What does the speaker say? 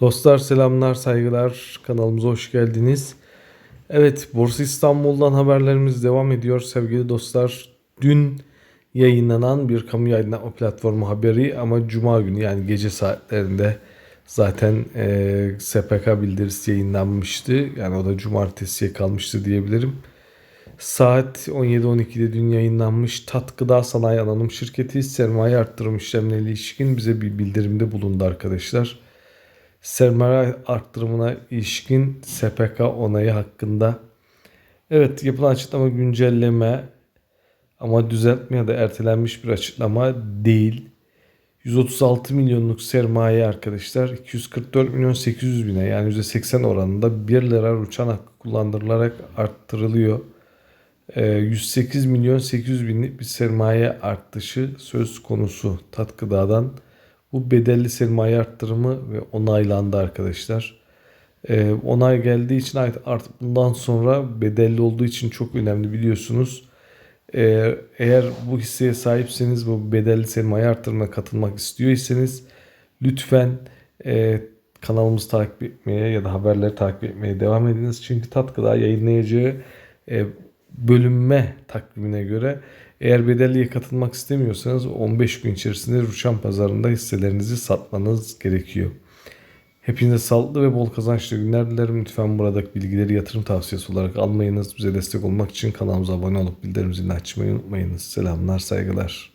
Dostlar selamlar saygılar kanalımıza hoş geldiniz. Evet Borsa İstanbul'dan haberlerimiz devam ediyor sevgili dostlar. Dün yayınlanan bir kamu yayınlama platformu haberi ama cuma günü yani gece saatlerinde zaten e, SPK bildirisi yayınlanmıştı. Yani o da cumartesiye kalmıştı diyebilirim. Saat 17.12'de dün yayınlanmış Tat Gıda Sanayi Anonim Şirketi sermaye arttırım işlemlerine ilişkin bize bir bildirimde bulundu arkadaşlar sermaye arttırımına ilişkin SPK onayı hakkında. Evet yapılan açıklama güncelleme ama düzeltme ya da ertelenmiş bir açıklama değil. 136 milyonluk sermaye arkadaşlar 244 milyon 800 bine yani %80 oranında 1 lira uçan hakkı kullandırılarak arttırılıyor. Ee, 108 milyon 800 binlik bir sermaye artışı söz konusu tat gıdadan. Bu bedelli sermaye arttırımı ve onaylandı arkadaşlar. Ee, onay geldiği için artık bundan sonra bedelli olduğu için çok önemli biliyorsunuz. Ee, eğer bu hisseye sahipseniz bu bedelli sermaye arttırımına katılmak istiyorsanız lütfen e, kanalımızı takip etmeye ya da haberleri takip etmeye devam ediniz. Çünkü Tatkıda yayınlayacağı e, bölünme takvimine göre eğer bedelliye katılmak istemiyorsanız 15 gün içerisinde Ruşan pazarında hisselerinizi satmanız gerekiyor. Hepinize sağlıklı ve bol kazançlı günler dilerim. Lütfen buradaki bilgileri yatırım tavsiyesi olarak almayınız. Bize destek olmak için kanalımıza abone olup bildirim zilini açmayı unutmayınız. Selamlar, saygılar.